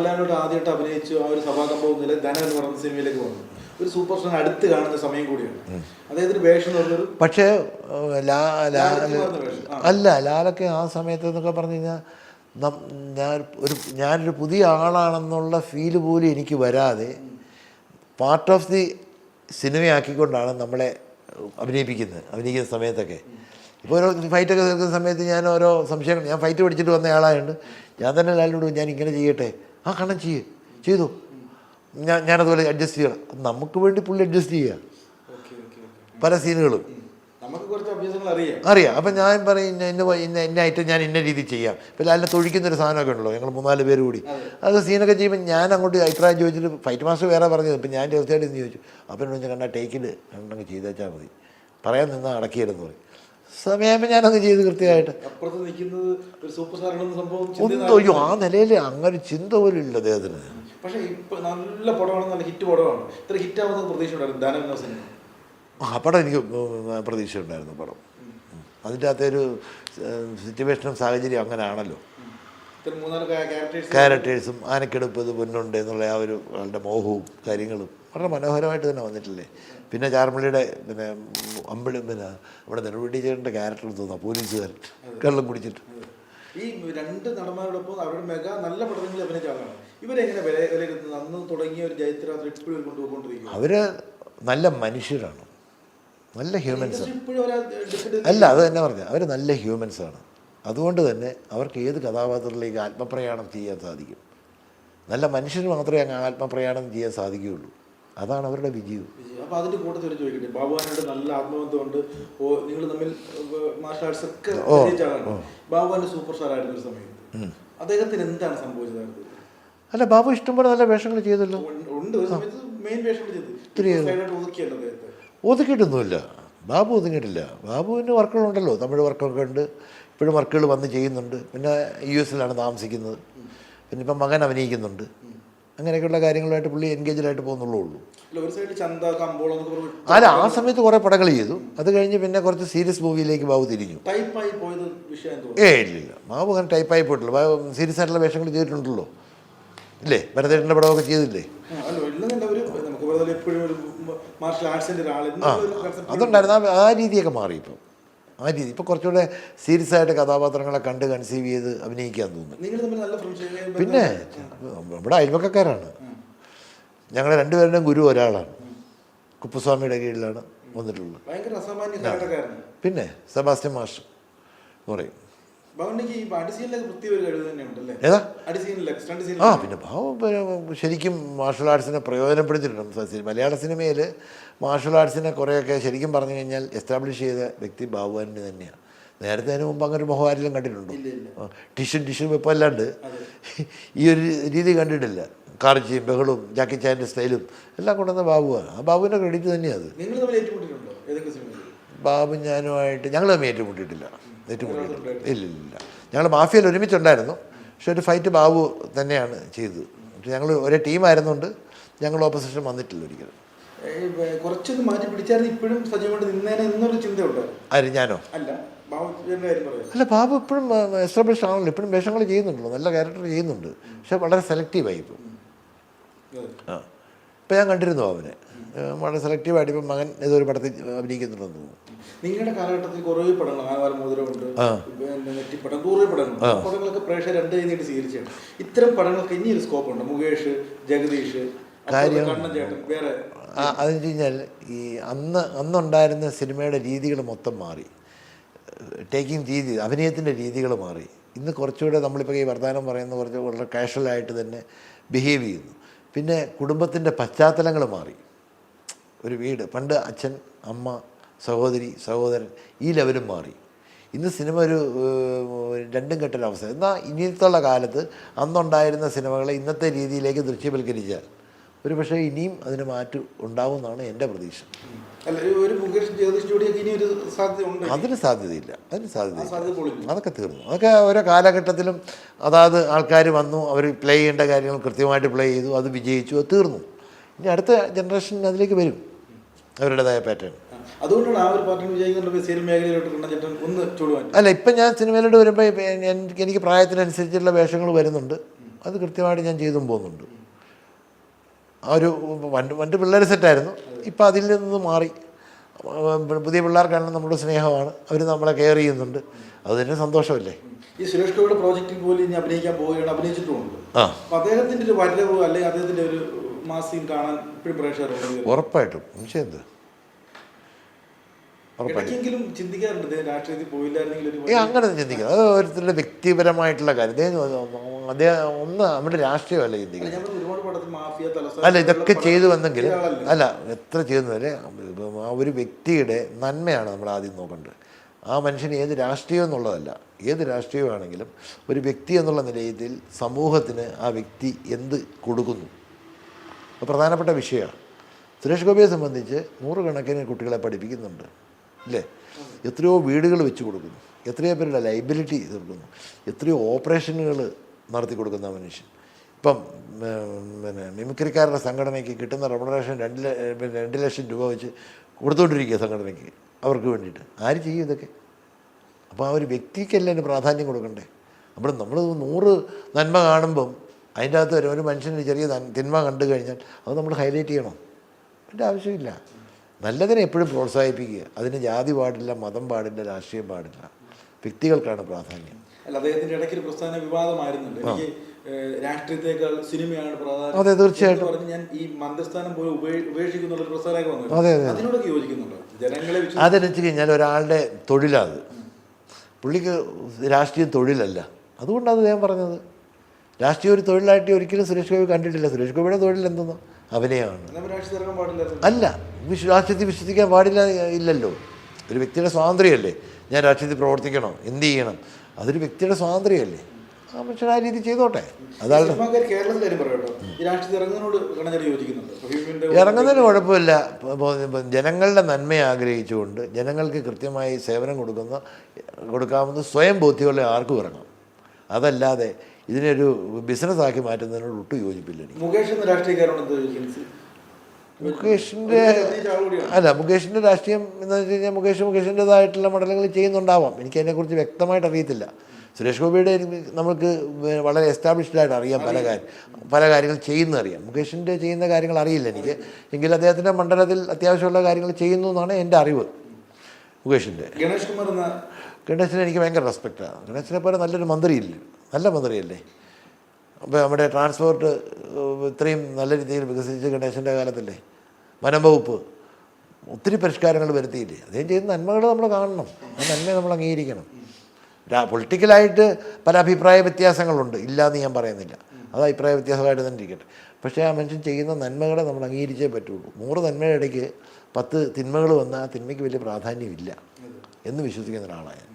മോഹൻലാലിനോട് ആദ്യമായിട്ട് അഭിനയിച്ചു ആ ഒരു സഭാകമ്പവും നില ധനം എന്ന് പറയുന്ന സിനിമയിലേക്ക് വന്നു. ഒരു സൂപ്പർ സ്റ്റാർ അടുത്ത് കാണുന്ന സമയം കൂടിയാണ്. ഒരു വേഷം പറഞ്ഞൊരു പക്ഷേ. അല്ല ലാലൊക്കെ ആ സമയത്ത് എന്നൊക്കെ പറഞ്ഞു കഴിഞ്ഞാൽ ഞാൻ ഒരു ഞാനൊരു പുതിയ ആളാണെന്നുള്ള ഫീൽ പോലും എനിക്ക് വരാതെ പാർട്ട് ഓഫ് ദി സിനിമയാക്കിക്കൊണ്ടാണ് നമ്മളെ അഭിനയിപ്പിക്കുന്നത് അഭിനയിക്കുന്ന സമയത്തൊക്കെ. ഇപ്പോൾ ഓരോ ഫൈറ്റൊക്കെ തീർക്കുന്ന സമയത്ത് ഞാൻ ഓരോ സംശയങ്ങൾ ഞാൻ ഫൈറ്റ് പഠിച്ചിട്ട് വന്ന ആളായതുകൊണ്ട് ഞാൻ തന്നെ ലാലിനോട് ഞാൻ ഇങ്ങനെ ചെയ്യട്ടെ ആ കണ്ണം ചെയ്യ്. ചെയ്തു. ഞാൻ ഞാനതുപോലെ അഡ്ജസ്റ്റ് ചെയ്യണം. നമുക്ക് വേണ്ടി പുള്ളി അഡ്ജസ്റ്റ് ചെയ്യുക പല സീനുകളും. അറിയാം. അപ്പം ഞാൻ പറയും ഇന്ന ഇന്ന ഇന്ന ഇന്ന ഐറ്റം ഞാൻ ഇന്ന രീതി ചെയ്യാം. ഇപ്പം ലാലിനെ തൊഴിക്കുന്നൊരു സാധനമൊക്കെ ഉണ്ടല്ലോ ഞങ്ങൾ മൂന്നാൽ പേര് കൂടി. അത്. സീനൊക്കെ ചെയ്യുമ്പോൾ ഞാൻ അങ്ങോട്ട് അഭിപ്രായം ചോദിച്ചിട്ട് ഫൈറ്റ് മാസ്റ്റർ വേറെ പറഞ്ഞത്. ഇപ്പം ഞാൻ ഇന്ന് ചോദിച്ചു. അപ്പം എന്നോട് വെച്ചാൽ കണ്ടാൽ ടേക്കിൽ കണ്ടങ്ങ് ചെയ്തേച്ചാൽ മതി. പറയാൻ നിന്നാൽ അടക്കിയില്ലെന്ന് പറയും. സമയമാകുമ്പോൾ ഞാനങ്ങ് ചെയ്ത് കൃത്യമായിട്ട്. ഒരു ഒന്നും അയ്യോ ആ നിലയിൽ അങ്ങനെ ചിന്ത പോലും ഇല്ല അദ്ദേഹത്തിന്. പക്ഷേ ഇപ്പൊ നല്ല പടമാണ് നല്ല ഹിറ്റ് പടമാണ്. ഇത്ര ഹിറ്റ് ആവുന്ന പ്രതീക്ഷ ഉണ്ടായിരുന്നു. ധനം എന്ന ആ പടം എനിക്ക് പ്രതീക്ഷ ഉണ്ടായിരുന്നു പടം. അതിന്റെ അകത്തൊരു സിറ്റുവേഷനും സാഹചര്യം അങ്ങനെയാണല്ലോ ക്യാരക്ടേഴ്സും ആനക്കെടുപ്പ് ഇത് പൊന്നുണ്ട് എന്നുള്ള ആ ഒരു ആളുടെ മോഹവും കാര്യങ്ങളും വളരെ മനോഹരമായിട്ട് തന്നെ വന്നിട്ടില്ലേ? പിന്നെ ചാർമള്ളിയുടെ പിന്നെ അമ്പിളി പിന്നെ നമ്മുടെ നെടുപടി ചേട്ടന്റെ ക്യാരക്ടർ തോന്നുന്നു പോലീസുകാരൻ. കള്ളം കുടിച്ചിട്ട്. ഈ രണ്ട് നടന്മാരോടൊപ്പം അവരുടെ മെഗാ നല്ല പടങ്ങളിൽ അഭിനയിച്ച ആളാണ്. ഇവരെങ്ങനെ വില വിലയിരുത്തുന്നത് അന്ന് തുടങ്ങിയ ഒരു ഇപ്പോഴും കൊണ്ടുപോയിക്കൊണ്ടിരിക്കും അവർ നല്ല മനുഷ്യരാണ്. നല്ല ഹ്യൂമൻസ് അല്ല അത് തന്നെ പറഞ്ഞത് അവർ നല്ല ഹ്യൂമൻസ് ആണ്. അതുകൊണ്ട് തന്നെ അവർക്ക് ഏത് കഥാപാത്രത്തിലേക്ക് ആത്മപ്രയാണം ചെയ്യാൻ സാധിക്കും? നല്ല മനുഷ്യന് മാത്രമേ അങ്ങ് ആത്മപ്രയാണം ചെയ്യാൻ സാധിക്കുകയുള്ളൂ. അതാണ് അവരുടെ വിജയവും അപ്പൊ അതിന്റെ കൂട്ടത്തിൽ ചോദിക്കട്ടെ ബാബുവാനോട് നല്ല ആത്മബന്ധമുണ്ട്. ഓ നിങ്ങൾ തമ്മിൽ മാർഷൽ ആർട്സ് ഒക്കെ ബാബുവാന്റെ സൂപ്പർ സ്റ്റാർ ആയിരുന്ന ഒരു സമയത്ത്. അദ്ദേഹത്തിന് എന്താണ് സംഭവിച്ചത് അല്ല ബാബു ഇഷ്ടംപോലെ നല്ല വേഷങ്ങൾ ചെയ്തല്ലോ. ഉണ്ട്. ഒരു സമയത്ത് മെയിൻ ചെയ്തു. ഒത്തിരി ഒതുക്കിയിട്ടൊന്നുമില്ല. ബാബു ഒതുങ്ങിയിട്ടില്ല. ബാബുവിന് വർക്കുകളുണ്ടല്ലോ. തമിഴ് വർക്കൊക്കെ ഉണ്ട്. ഇപ്പോഴും വർക്കുകൾ വന്ന് ചെയ്യുന്നുണ്ട്. പിന്നെ യു എസിലാണ് താമസിക്കുന്നത്. പിന്നെ ഇപ്പം മകൻ അഭിനയിക്കുന്നുണ്ട്. അങ്ങനെയൊക്കെയുള്ള കാര്യങ്ങളുമായിട്ട് പുള്ളി എൻഗേജഡായിട്ട് പോകുന്നുള്ളൂ. ഉള്ളൂ അല്ല ആ സമയത്ത് കുറേ പടങ്ങൾ ചെയ്തു. അത് കഴിഞ്ഞ് പിന്നെ കുറച്ച് സീരിയസ് മൂവിയിലേക്ക് ബാബു തിരിഞ്ഞു. ഏ ഇല്ലില്ല ബാബു അങ്ങനെ ടൈപ്പായി പോയിട്ടില്ല. ബാബു സീരിയസ് ആയിട്ടുള്ള വേഷങ്ങൾ ചെയ്തിട്ടുണ്ടല്ലോ. ഇല്ലേ? ഭരതേട്ടന്റെ പടമൊക്കെ ചെയ്തില്ലേ? അതുണ്ടായിരുന്നു. ആ രീതിയൊക്കെ മാറി ഇപ്പം. ആ രീതി. ഇപ്പോൾ കുറച്ചുകൂടെ സീരിയസ് ആയിട്ട് കഥാപാത്രങ്ങളെ കണ്ട് കൺസീവ് ചെയ്ത് അഭിനയിക്കാൻ തോന്നുന്നു. പിന്നെ നമ്മുടെ അയൽവക്കക്കാരാണ്. ഞങ്ങൾ രണ്ടുപേരുടെയും ഗുരു ഒരാളാണ്. കുപ്പസ്വാമിയുടെ കീഴിലാണ് വന്നിട്ടുള്ളത്. പിന്നെ സെബാസ്റ്റ്യൻ മാഷ് പറയും. ഏതാ? ആ പിന്നെ ഭാവം ശരിക്കും മാർഷൽ ആർട്സിനെ പ്രയോജനപ്പെടുത്തിയിട്ടുണ്ട് മലയാള സിനിമയിൽ മാർഷൽ ആർട്സിനെ കുറേയൊക്കെ ശരിക്കും പറഞ്ഞു കഴിഞ്ഞാൽ എസ്റ്റാബ്ലിഷ് ചെയ്ത വ്യക്തി ബാബുവാനിന്റെ തന്നെയാണ്. നേരത്തെ അതിന് മുമ്പ് അങ്ങനെ ഒരു മുഖം ആരെങ്കിലും കണ്ടിട്ടുണ്ടോ ടിഷ്യൻ ടിഷ്യൻ വെപ്പം അല്ലാണ്ട്. ഈ ഒരു രീതി കണ്ടിട്ടില്ല. കാർച്ചിയും ബഹളും ജാക്കി ചാന്റെ സ്റ്റൈലും എല്ലാം കൊണ്ടുവന്ന ബാബുവാണ്. ആ ബാബുവിന്റെ ക്രെഡിറ്റ് തന്നെയാണ് അത്. ബാബു ഞാനുമായിട്ട് ഞങ്ങൾ തമ്മിൽ ഏറ്റുമുട്ടിയിട്ടില്ല. ഏറ്റുമുട്ടിയിട്ടില്ല ഇല്ല ഇല്ല ഇല്ല ഞങ്ങൾ മാഫിയയിൽ ഒരുമിച്ചുണ്ടായിരുന്നു. പക്ഷെ ഒരു ഫൈറ്റ് ബാബു തന്നെയാണ് ചെയ്തത്. ഞങ്ങൾ ഒരേ ടീമായിരുന്നുകൊണ്ട് ഞങ്ങൾ ഓപ്പോസിഷൻ വന്നിട്ടില്ല ഒരിക്കലും. കുറച്ചൊന്ന് മാറ്റി പിടിച്ചായിരുന്നു ഇപ്പോഴും സജീവമായിട്ട് നിന്നേനെ എന്നൊരു ചിന്തയുണ്ട്? ആര്? ഞാനോ? അല്ല അല്ല ബാബു ഇപ്പോഴും എസ്റ്റാബ്ലിഷ് ആണല്ലോ. ഇപ്പോഴും വേഷങ്ങൾ ചെയ്യുന്നുണ്ടല്ലോ. നല്ല ക്യാരക്ടർ ചെയ്യുന്നുണ്ട്. പക്ഷെ വളരെ സെലക്റ്റീവായി ഇപ്പം. ആ. ഇപ്പം ഞാൻ കണ്ടിരുന്നു അവനെ വളരെ സെലക്റ്റീവായിട്ട് ഇപ്പം മകൻ ഏതൊരു പടത്തിൽ അഭിനയിക്കുന്നുണ്ടെന്ന് തോന്നുന്നു. നിങ്ങളുടെ കാലഘട്ടത്തിൽ കുറേ പടങ്ങൾ ആകാല മോതിരമുണ്ട്. പിന്നെ നെറ്റിപ്പടം കുറേ പടങ്ങൾ പടങ്ങളൊക്കെ പ്രേക്ഷകർ രണ്ട് കഴിഞ്ഞിട്ട് സ്വീകരിച്ചാണ് ഇത്തരം പടങ്ങൾക്ക് ഇനിയൊരു സ്കോപ്പ് ഉണ്ട്? മുകേഷ് ജഗദീഷ് കാര്യം അതെന്ന് വെച്ച് കഴിഞ്ഞാൽ ഈ അന്ന് അന്നുണ്ടായിരുന്ന സിനിമയുടെ രീതികൾ മൊത്തം മാറി. ടേക്കിംഗ് രീതി അഭിനയത്തിന്റെ രീതികൾ മാറി. ഇന്ന് കുറച്ചുകൂടെ നമ്മളിപ്പോൾ ഈ വർത്തമാനം പറയുന്ന കുറച്ച് വളരെ കാഷ്വലായിട്ട് തന്നെ ബിഹേവ് ചെയ്യുന്നു. പിന്നെ കുടുംബത്തിന്റെ പശ്ചാത്തലങ്ങൾ മാറി. ഒരു വീട്. പണ്ട് അച്ഛൻ അമ്മ സഹോദരി സഹോദരൻ ഈ ലെവലും മാറി. ഇന്ന് സിനിമ ഒരു രണ്ടും കെട്ടൊരവസ്ഥ എന്നാൽ ഇനിയത്തുള്ള കാലത്ത് അന്നുണ്ടായിരുന്ന സിനിമകളെ ഇന്നത്തെ രീതിയിലേക്ക് ദൃശ്യവൽക്കരിച്ചാൽ ഒരു പക്ഷേ ഇനിയും അതിന് മാറ്റം ഉണ്ടാവുമെന്നാണ് എന്റെ പ്രതീക്ഷ. അതിന് സാധ്യതയില്ല. അതിന് സാധ്യതയില്ല. അതൊക്കെ തീർന്നു. അതൊക്കെ ഓരോ കാലഘട്ടത്തിലും അതായത് ആൾക്കാർ വന്നു അവർ പ്ലേ ചെയ്യേണ്ട കാര്യങ്ങൾ കൃത്യമായിട്ട് പ്ലേ ചെയ്തു അത് വിജയിച്ചു അത് തീർന്നു. ഇനി അടുത്ത ജനറേഷൻ അതിലേക്ക് വരും. അവരുടേതായ പാറ്റേൺ അതുകൊണ്ടാണ് ആ ഒരു മേഖലയിലോട്ട് ഒന്ന് ചൂടുവാൻ അല്ല ഇപ്പം ഞാൻ സിനിമയിലോട്ട് വരുമ്പോൾ എനിക്ക് പ്രായത്തിനനുസരിച്ചുള്ള വേഷങ്ങൾ വരുന്നുണ്ട്. അത് കൃത്യമായിട്ട് ഞാൻ ചെയ്തും പോകുന്നുണ്ട്. ആ ഒരു പണ്ട് പണ്ട് പിള്ളേർ സെറ്റായിരുന്നു ഇപ്പം അതിൽ നിന്ന് മാറി. പുതിയ പിള്ളേർക്കാണ് നമ്മുടെ സ്നേഹമാണ്. അവർ നമ്മളെ കെയർ ചെയ്യുന്നുണ്ട്. അതിന് തന്നെ സന്തോഷമല്ലേ? ഈ സുരേഷ് ഗോപിയുടെ പ്രോജക്റ്റിൽ പോലും ഇനി അഭിനയിക്കാൻ പോവുകയാണ് അഭിനയിച്ചിട്ടുമുണ്ട്. ആ. അപ്പൊ അദ്ദേഹത്തിന്റെ ഒരു വരവ് അല്ലെങ്കിൽ അദ്ദേഹത്തിന്റെ ഒരു മാസിയും കാണാൻ പ്രേക്ഷകർ ഉറപ്പായിട്ടും. ചെയ്ത് ഏ അങ്ങനെ ചിന്തിക്കുന്നത് അത് ഓരോരുത്തരുടെ വ്യക്തിപരമായിട്ടുള്ള കാര്യം. അദ്ദേഹം ഒന്ന് നമ്മുടെ രാഷ്ട്രീയമല്ല ചിന്തിക്കുന്നത്. അല്ല ഇതൊക്കെ ചെയ്തു വന്നെങ്കിൽ അല്ല എത്ര ചെയ്തെന്നല്ലേ ആ ഒരു വ്യക്തിയുടെ നന്മയാണ് നമ്മൾ ആദ്യം നോക്കേണ്ടത്. ആ മനുഷ്യന് ഏത് രാഷ്ട്രീയം എന്നുള്ളതല്ല. ഏത് രാഷ്ട്രീയമാണെങ്കിലും ഒരു വ്യക്തി എന്നുള്ള നിലയിൽ സമൂഹത്തിന് ആ വ്യക്തി എന്ത് കൊടുക്കുന്നു? അത് പ്രധാനപ്പെട്ട വിഷയമാണ് സുരേഷ് ഗോപിയെ സംബന്ധിച്ച് നൂറുകണക്കിന് കുട്ടികളെ പഠിപ്പിക്കുന്നുണ്ട്. ഇല്ലേ? എത്രയോ വീടുകൾ വെച്ച് കൊടുക്കുന്നു. എത്രയോ പേരുടെ ലൈബിലിറ്റി തീർക്കുന്നു. എത്രയോ ഓപ്പറേഷനുകൾ നടത്തി കൊടുക്കുന്ന മനുഷ്യൻ. ഇപ്പം പിന്നെ മിമിക്രിക്കാരുടെ സംഘടനയ്ക്ക് കിട്ടുന്ന റെമുനറേഷൻ രണ്ട് പിന്നെ രണ്ട് ലക്ഷം രൂപ വെച്ച് കൊടുത്തുകൊണ്ടിരിക്കുക സംഘടനയ്ക്ക്. അവർക്ക് വേണ്ടിയിട്ട്. ആര് ചെയ്യും ഇതൊക്കെ? അപ്പോൾ ആ ഒരു വ്യക്തിക്കല്ലേ പ്രാധാന്യം കൊടുക്കണ്ടേ? അപ്പോൾ നമ്മൾ നൂറ് നന്മ കാണുമ്പം അതിന്റെ അകത്ത് ഒരു- ഒരു മനുഷ്യന് ചെറിയ തിന്മ കണ്ടു കഴിഞ്ഞാൽ അത് നമ്മൾ ഹൈലൈറ്റ് ചെയ്യണം. അതിന്റെ ആവശ്യമില്ല. നല്ലതിനെ എപ്പോഴും പ്രോത്സാഹിപ്പിക്കുക. അതിന് ജാതി പാടില്ല മതം പാടില്ല രാഷ്ട്രീയം പാടില്ല. വ്യക്തികൾക്കാണ് പ്രാധാന്യം. അല്ല അദ്ദേഹത്തിന്റെ ഇടയ്ക്ക് ഒരു പ്രസ്ഥാന വിവാദമായിരുന്നുണ്ട്. എനിക്ക് രാഷ്ട്രീയത്തെക്കാൾ സിനിമയാണ് പ്രാധാന്യം. അതെ, തീർച്ചയായിട്ടും. പറഞ്ഞു ഞാൻ ഈ മന്ത്രിസ്ഥാനം പോലും ഉപേ- ഉപേക്ഷിക്കുന്ന ഒരു പ്രസ്ഥാനമൊക്കെ വന്നു അതെ, അതെ. അതിനോടൊക്കെ യോജിക്കുന്നുണ്ടോ? ജനങ്ങളെ അതെന്ന് കഴിഞ്ഞാൽ ഒരാളുടെ തൊഴിലാണ്. പുള്ളിക്ക് രാഷ്ട്രീയം തൊഴിലല്ല. അതുകൊണ്ടാണ് അദ്ദേഹം പറഞ്ഞത്. രാഷ്ട്രീയം ഒരു തൊഴിലായിട്ട് ഒരിക്കലും സുരേഷ് ഗോപി കണ്ടിട്ടില്ല. സുരേഷ് ഗോപിയുടെ തൊഴിൽ എന്തെന്നോ? അഭിനയമാണ്. അല്ല വിശ്വ രാഷ്ട്രീയത്തിൽ വിശ്വസിക്കാൻ പാടില്ല ഇല്ലല്ലോ. ഒരു വ്യക്തിയുടെ സ്വാതന്ത്ര്യമല്ലേ? ഞാൻ രാഷ്ട്രീയത്തിൽ പ്രവർത്തിക്കണം എന്ത് ചെയ്യണം? അതൊരു വ്യക്തിയുടെ സ്വാതന്ത്ര്യമല്ലേ? ആ പക്ഷെ ആ രീതി ചെയ്തോട്ടെ. അതാണ് ഇറങ്ങുന്നതിന് കുഴപ്പമില്ല. ജനങ്ങളുടെ നന്മ ആഗ്രഹിച്ചുകൊണ്ട് ജനങ്ങൾക്ക് കൃത്യമായി സേവനം കൊടുക്കുന്ന കൊടുക്കാവുന്ന സ്വയം ബോധ്യമുള്ള ആർക്കും ഇറങ്ങാം അതല്ലാതെ ഇതിനൊരു ബിസിനസ്സാക്കി മാറ്റുന്നതിനോട് ഒട്ടും യോജിപ്പില്ല എനിക്ക്. മുകേഷ് എന്ന രാഷ്ട്രീയക്കാരോട് എന്താ യോജിക്കുന്നത് മുകേഷിന്റെ അഭിനയിച്ച അല്ല മുകേഷിന്റെ രാഷ്ട്രീയം എന്ന് വെച്ച് കഴിഞ്ഞാൽ മുകേഷ് മുകേഷിന്റെതായിട്ടുള്ള മണ്ഡലങ്ങൾ ചെയ്യുന്നുണ്ടാവാം. എനിക്ക് അതിനെക്കുറിച്ച് വ്യക്തമായിട്ട് അറിയത്തില്ല. സുരേഷ് ഗോപിയുടെ നമുക്ക് വളരെ എസ്റ്റാബ്ലിഷ്ഡ് ആയിട്ട് അറിയാം പല കാര്യം പല കാര്യങ്ങൾ ചെയ്യുന്ന അറിയാം. മുകേഷിന്റെ ചെയ്യുന്ന കാര്യങ്ങൾ അറിയില്ല എനിക്ക്. എങ്കിൽ അദ്ദേഹത്തിന്റെ മണ്ഡലത്തിൽ അത്യാവശ്യമുള്ള കാര്യങ്ങൾ ചെയ്യുന്നു എന്നാണ് എന്റെ അറിവ്. മുകേഷിന്റെ ഗണേഷ് കുമാർ ഗണേശനെ എനിക്ക് ഭയങ്കര റെസ്പെക്റ്റാണ് ഗണേശിനെ പോലെ നല്ലൊരു മന്ത്രിയില്ലേ. നല്ല മന്ത്രിയല്ലേ. അപ്പോൾ നമ്മുടെ ട്രാൻസ്പോർട്ട് ഇത്രയും നല്ല രീതിയിൽ വികസിച്ച് ഗണേശന്റെ കാലത്തല്ലേ. വനം വകുപ്പ്. ഒത്തിരി പരിഷ്കാരങ്ങൾ വരുത്തിയില്ലേ. അദ്ദേഹം ചെയ്യുന്ന നന്മകൾ നമ്മൾ കാണണം. ആ നന്മയെ നമ്മൾ അംഗീകരിക്കണം. പൊളിറ്റിക്കലായിട്ട് പല അഭിപ്രായ വ്യത്യാസങ്ങളുണ്ട്. ഇല്ല എന്ന് ഞാൻ പറയുന്നില്ല. അത് അഭിപ്രായ വ്യത്യാസമായിട്ട് തന്നെ ഇരിക്കട്ടെ. പക്ഷേ ആ മനുഷ്യൻ ചെയ്യുന്ന നന്മകളെ നമ്മൾ അംഗീകരിച്ചേ പറ്റുള്ളൂ. നൂറ് നന്മയുടെ ഇടയ്ക്ക് പത്ത് തിന്മകൾ വന്നാൽ ആ തിന്മയ്ക്ക് വലിയ പ്രാധാന്യമില്ല എന്ന് വിശ്വസിക്കുന്ന ഒരാളാണ്